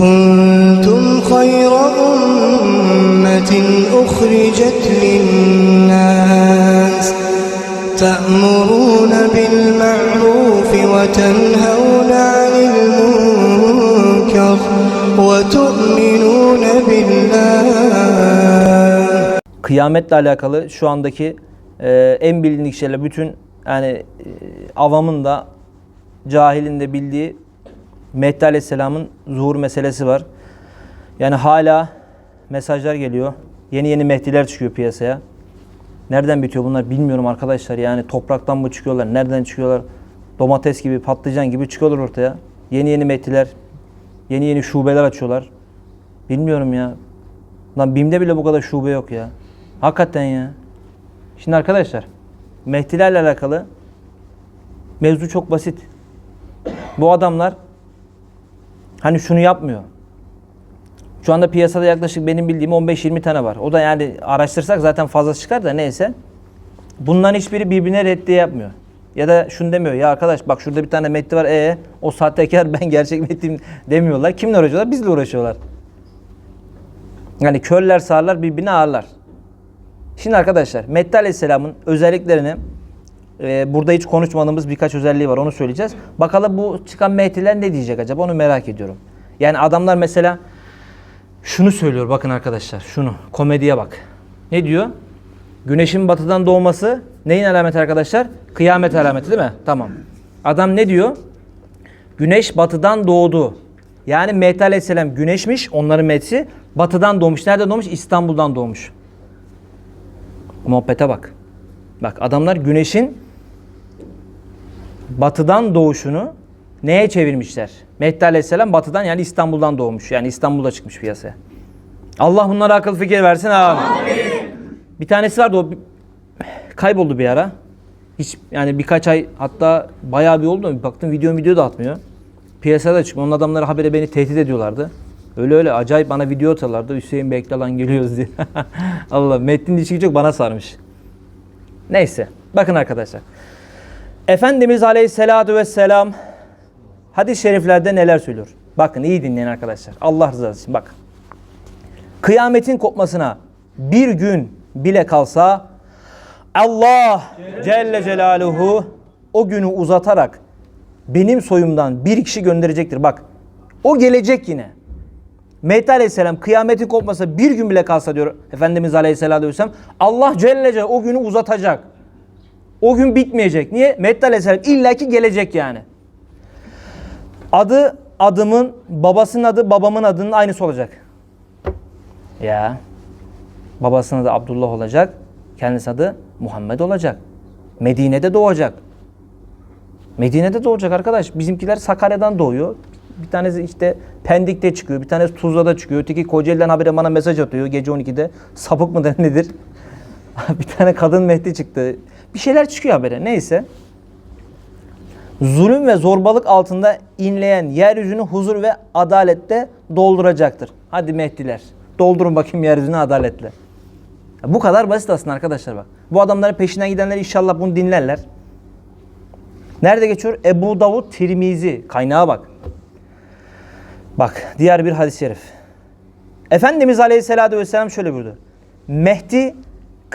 كنتم خير أمة أخرجت للناس تأمرون بالمعروف وتنهون عن المنكر وتؤمنون بالله kıyametle alakalı şu andaki e, en bilindik şeyler bütün yani e, avamın da cahilin de bildiği Mehdi Aleyhisselam'ın zuhur meselesi var. Yani hala mesajlar geliyor. Yeni yeni Mehdiler çıkıyor piyasaya. Nereden bitiyor bunlar bilmiyorum arkadaşlar. Yani topraktan mı çıkıyorlar? Nereden çıkıyorlar? Domates gibi, patlıcan gibi çıkıyorlar ortaya. Yeni yeni Mehdiler, yeni yeni şubeler açıyorlar. Bilmiyorum ya. Lan BİM'de bile bu kadar şube yok ya. Hakikaten ya. Şimdi arkadaşlar Mehdilerle alakalı mevzu çok basit. Bu adamlar hani şunu yapmıyor. Şu anda piyasada yaklaşık benim bildiğim 15-20 tane var. O da yani araştırsak zaten fazla çıkar da neyse. Bunların hiçbiri birbirine reddiye yapmıyor. Ya da şunu demiyor. Ya arkadaş bak şurada bir tane Mehdi var. E o sahtekar ben gerçek Mehdi'yim demiyorlar. Kimle uğraşıyorlar? Bizle uğraşıyorlar. Yani körler sağırlar birbirini ağırlar. Şimdi arkadaşlar Mehdi Aleyhisselam'ın özelliklerini e, burada hiç konuşmadığımız birkaç özelliği var onu söyleyeceğiz. Bakalım bu çıkan Mehdiler ne diyecek acaba onu merak ediyorum. Yani adamlar mesela şunu söylüyor bakın arkadaşlar şunu komediye bak. Ne diyor? Güneşin batıdan doğması neyin alameti arkadaşlar? Kıyamet alameti değil mi? Tamam. Adam ne diyor? Güneş batıdan doğdu. Yani Mehdi Aleyhisselam güneşmiş, onların Mehdi'si. Batıdan doğmuş. Nerede doğmuş? İstanbul'dan doğmuş. Muhabbete bak. Bak adamlar güneşin batıdan doğuşunu neye çevirmişler? Mehdi Aleyhisselam batıdan yani İstanbul'dan doğmuş. Yani İstanbul'da çıkmış piyasaya. Allah bunlara akıl fikir versin amin. Bir tanesi vardı o kayboldu bir ara. Hiç yani birkaç ay hatta bayağı bir oldu. Baktım video video da atmıyor. Piyasada çıkmıyor. Onun adamları habere beni tehdit ediyorlardı. Öyle öyle acayip bana video atıyorlardı. Hüseyin bekle lan geliyoruz diye. Allah metnin içi çok bana sarmış. Neyse. Bakın arkadaşlar. Efendimiz Aleyhisselatü Vesselam hadis-i şeriflerde neler söylüyor? Bakın iyi dinleyin arkadaşlar. Allah rızası için bak. Kıyametin kopmasına bir gün bile kalsa Allah Celle Celaluhu o günü uzatarak benim soyumdan bir kişi gönderecektir. Bak o gelecek yine. Mehdi Aleyhisselam kıyametin kopmasa bir gün bile kalsa diyor Efendimiz Aleyhisselatü Vesselam Allah Celle Celaluhu o günü uzatacak. O gün bitmeyecek. Niye? Mehdi Aleyhisselam illaki gelecek yani. Adı adımın, babasının adı babamın adının aynısı olacak. Ya. Babasının adı Abdullah olacak. Kendisi adı Muhammed olacak. Medine'de doğacak. Medine'de doğacak arkadaş. Bizimkiler Sakarya'dan doğuyor. Bir tanesi işte Pendik'te çıkıyor. Bir tanesi Tuzla'da çıkıyor. Öteki Kocaeli'den habire bana mesaj atıyor gece 12'de. Sapık mıdır nedir? bir tane kadın Mehdi çıktı. Bir şeyler çıkıyor habere. Neyse. Zulüm ve zorbalık altında inleyen yeryüzünü huzur ve adalette dolduracaktır. Hadi Mehdiler. Doldurun bakayım yeryüzünü adaletle. Bu kadar basit aslında arkadaşlar bak. Bu adamların peşinden gidenler inşallah bunu dinlerler. Nerede geçiyor? Ebu Davud Tirmizi. Kaynağa bak. Bak diğer bir hadis-i şerif. Efendimiz Aleyhisselatü Vesselam şöyle buyurdu. Mehdi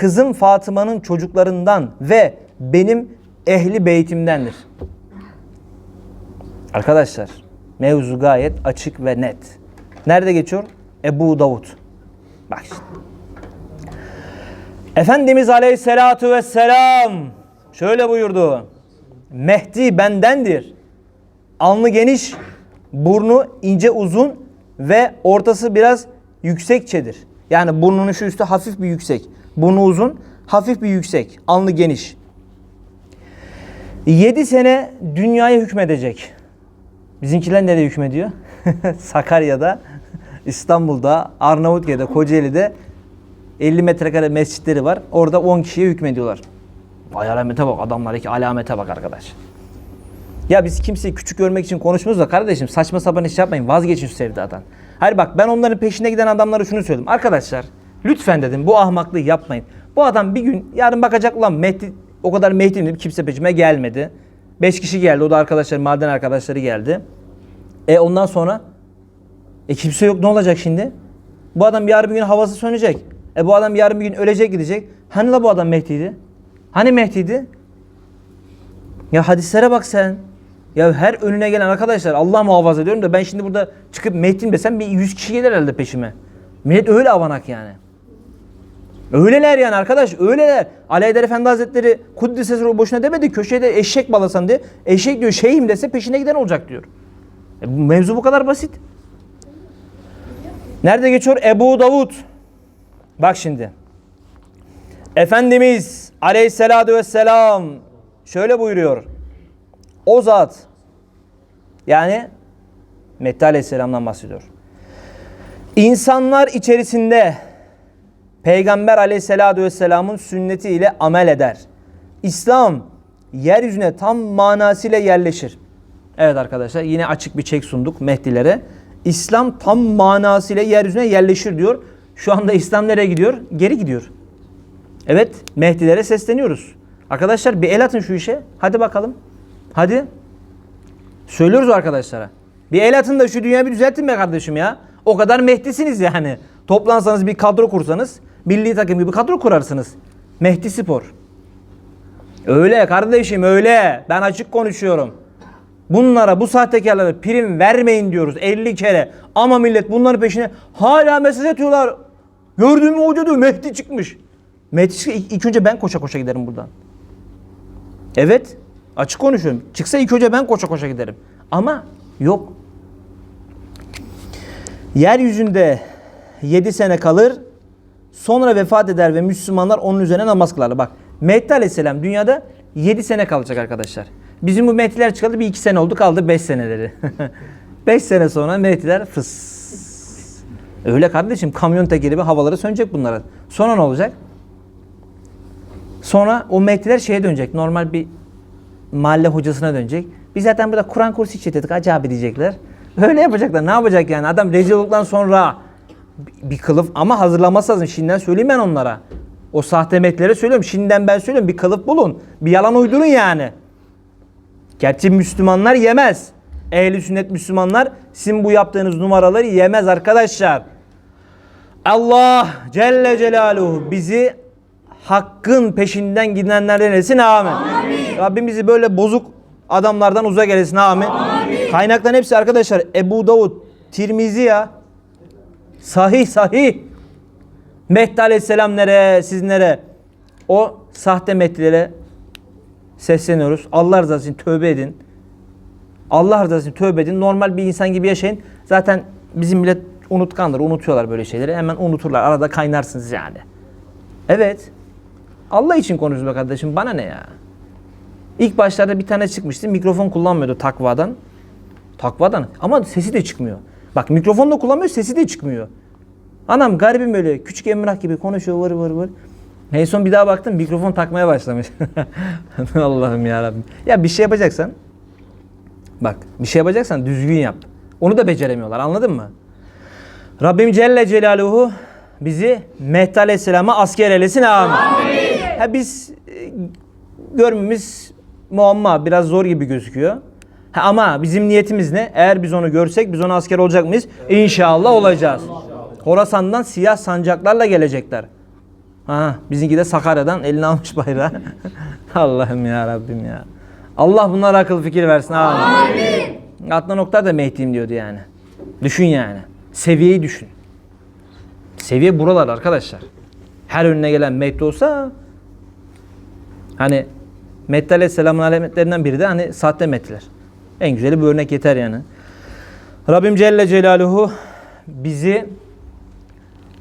kızım Fatıma'nın çocuklarından ve benim ehli beytimdendir. Arkadaşlar mevzu gayet açık ve net. Nerede geçiyor? Ebu Davud. Bak şimdi. Efendimiz Aleyhisselatü Vesselam şöyle buyurdu. Mehdi bendendir. Alnı geniş, burnu ince uzun ve ortası biraz yüksekçedir. Yani burnunun şu üstü hafif bir yüksek. Burnu uzun, hafif bir yüksek. Alnı geniş. 7 sene dünyaya hükmedecek. Bizimkiler nereye hükmediyor? Sakarya'da, İstanbul'da, Arnavutköy'de, Kocaeli'de 50 metrekare mescitleri var. Orada 10 kişiye hükmediyorlar. Vay alamete bak adamlardaki alamete bak arkadaş. Ya biz kimseyi küçük görmek için konuşmuyoruz da kardeşim saçma sapan iş yapmayın. Vazgeçin şu sevdadan. Hayır bak ben onların peşine giden adamlara şunu söyledim. Arkadaşlar lütfen dedim bu ahmaklığı yapmayın. Bu adam bir gün yarın bakacak ulan Mehdi o kadar Mehdi mi? kimse peşime gelmedi. 5 kişi geldi o da arkadaşlar maden arkadaşları geldi. E ondan sonra E kimse yok ne olacak şimdi? Bu adam yarın bir gün havası sönecek. E bu adam yarın bir gün ölecek gidecek. Hani la bu adam Mehdi'ydi? Hani Mehdi'ydi? Ya hadislere bak sen. Ya her önüne gelen arkadaşlar Allah muhafaza ediyorum da ben şimdi burada çıkıp Mehdi'yim desem bir 100 kişi gelir herhalde peşime. Millet öyle avanak yani. Öyleler yani arkadaş öyleler. Ali Haydar Efendi Hazretleri Kuddise boşuna demedi köşede eşek balasan diye. Eşek diyor şeyim dese peşine giden olacak diyor. E bu mevzu bu kadar basit. Nerede geçiyor? Ebu Davud. Bak şimdi. Efendimiz Aleyhisselatü Vesselam şöyle buyuruyor. O zat yani Mehdi Aleyhisselam'dan bahsediyor. İnsanlar içerisinde Peygamber Aleyhisselatü Vesselam'ın sünneti ile amel eder. İslam yeryüzüne tam manasıyla yerleşir. Evet arkadaşlar yine açık bir çek sunduk Mehdilere. İslam tam manasıyla yeryüzüne yerleşir diyor. Şu anda İslam nereye gidiyor? Geri gidiyor. Evet Mehdilere sesleniyoruz. Arkadaşlar bir el atın şu işe. Hadi bakalım. Hadi. Söylüyoruz arkadaşlara. Bir el atın da şu dünyayı bir düzeltin be kardeşim ya. O kadar Mehdi'siniz yani. Toplansanız bir kadro kursanız milli takım gibi kadro kurarsınız. Mehdi Spor. Öyle kardeşim öyle. Ben açık konuşuyorum. Bunlara bu sahtekarlara prim vermeyin diyoruz 50 kere. Ama millet bunların peşine hala mesaj atıyorlar. Gördün mü hoca diyor Mehdi çıkmış. Mehdi ilk önce ben koşa koşa giderim buradan. Evet. Açık konuşuyorum. Çıksa ilk önce ben koşa koşa giderim. Ama yok. Yeryüzünde 7 sene kalır. Sonra vefat eder ve Müslümanlar onun üzerine namaz kılarlar. Bak Mehdi Aleyhisselam dünyada 7 sene kalacak arkadaşlar. Bizim bu Mehdiler çıkalı bir 2 sene oldu kaldı 5 seneleri. 5 sene sonra Mehdiler fıs. Öyle kardeşim kamyon tekeri gibi havaları sönecek bunlara. Sonra ne olacak? Sonra o Mehdiler şeye dönecek. Normal bir mahalle hocasına dönecek. Biz zaten burada Kur'an kursu işletedik acaba diyecekler. Öyle yapacaklar. Ne yapacak yani? Adam rezil olduktan sonra bir kılıf ama hazırlaması lazım. Şimdiden söyleyeyim ben onlara. O sahte Mehdi'lere söylüyorum. Şimdiden ben söylüyorum. Bir kılıf bulun. Bir yalan uydurun yani. Gerçi Müslümanlar yemez. Ehli sünnet Müslümanlar sizin bu yaptığınız numaraları yemez arkadaşlar. Allah Celle Celaluhu bizi hakkın peşinden gidenlerden etsin amin. Rabbim bizi böyle bozuk adamlardan uzak eylesin amin. Kaynakların hepsi arkadaşlar Ebu Davud, Tirmizi ya. Sahih sahih. Mehdi Aleyhisselam nere, siz nere? O sahte Mehdilere sesleniyoruz. Allah rızası için tövbe edin. Allah rızası için tövbe edin. Normal bir insan gibi yaşayın. Zaten bizim millet unutkandır. Unutuyorlar böyle şeyleri. Hemen unuturlar. Arada kaynarsınız yani. Evet. Allah için konuşuyoruz be kardeşim. Bana ne ya? İlk başlarda bir tane çıkmıştı. Mikrofon kullanmıyordu takvadan. Takvadan. Ama sesi de çıkmıyor. Bak mikrofon da kullanmıyor, sesi de çıkmıyor. Anam garibim böyle küçük emrah gibi konuşuyor vır vır vır. En son bir daha baktım mikrofon takmaya başlamış. Allah'ım ya Rabbim. Ya bir şey yapacaksan bak bir şey yapacaksan düzgün yap. Onu da beceremiyorlar anladın mı? Rabbim Celle Celaluhu bizi Mehdi Aleyhisselam'a asker eylesin amin. Ha biz e, görmemiz muamma biraz zor gibi gözüküyor. Ha, ama bizim niyetimiz ne? Eğer biz onu görsek biz ona asker olacak mıyız? İnşallah olacağız. Horasan'dan siyah sancaklarla gelecekler. Ha, bizimki de Sakarya'dan eline almış bayrağı. Allah'ım ya Rabbim ya. Allah bunlara akıl fikir versin. Amin. Amin. Adnan Oktar da Mehdi'yim diyordu yani. Düşün yani. Seviyeyi düşün. Seviye buralar arkadaşlar. Her önüne gelen Mehdi olsa hani Mehdi Aleyhisselam'ın alametlerinden biri de hani sahte Mehdiler. En güzeli bu örnek yeter yani. Rabbim Celle Celaluhu bizi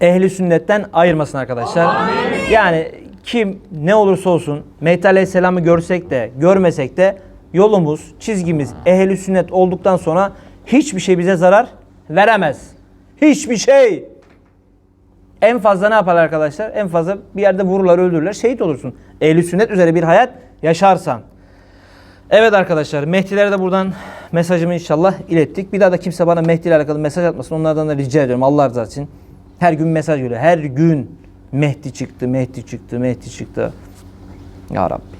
ehli sünnetten ayırmasın arkadaşlar. Yani kim ne olursa olsun Mehdi Aleyhisselam'ı görsek de görmesek de yolumuz, çizgimiz ehli sünnet olduktan sonra hiçbir şey bize zarar veremez. Hiçbir şey. En fazla ne yapar arkadaşlar? En fazla bir yerde vururlar, öldürürler, şehit olursun. Ehli sünnet üzere bir hayat yaşarsan. Evet arkadaşlar Mehdi'lere de buradan mesajımı inşallah ilettik. Bir daha da kimse bana Mehdi ile alakalı mesaj atmasın. Onlardan da rica ediyorum Allah rızası için. Her gün mesaj geliyor. Her gün Mehdi çıktı, Mehdi çıktı, Mehdi çıktı. Ya Rabbi.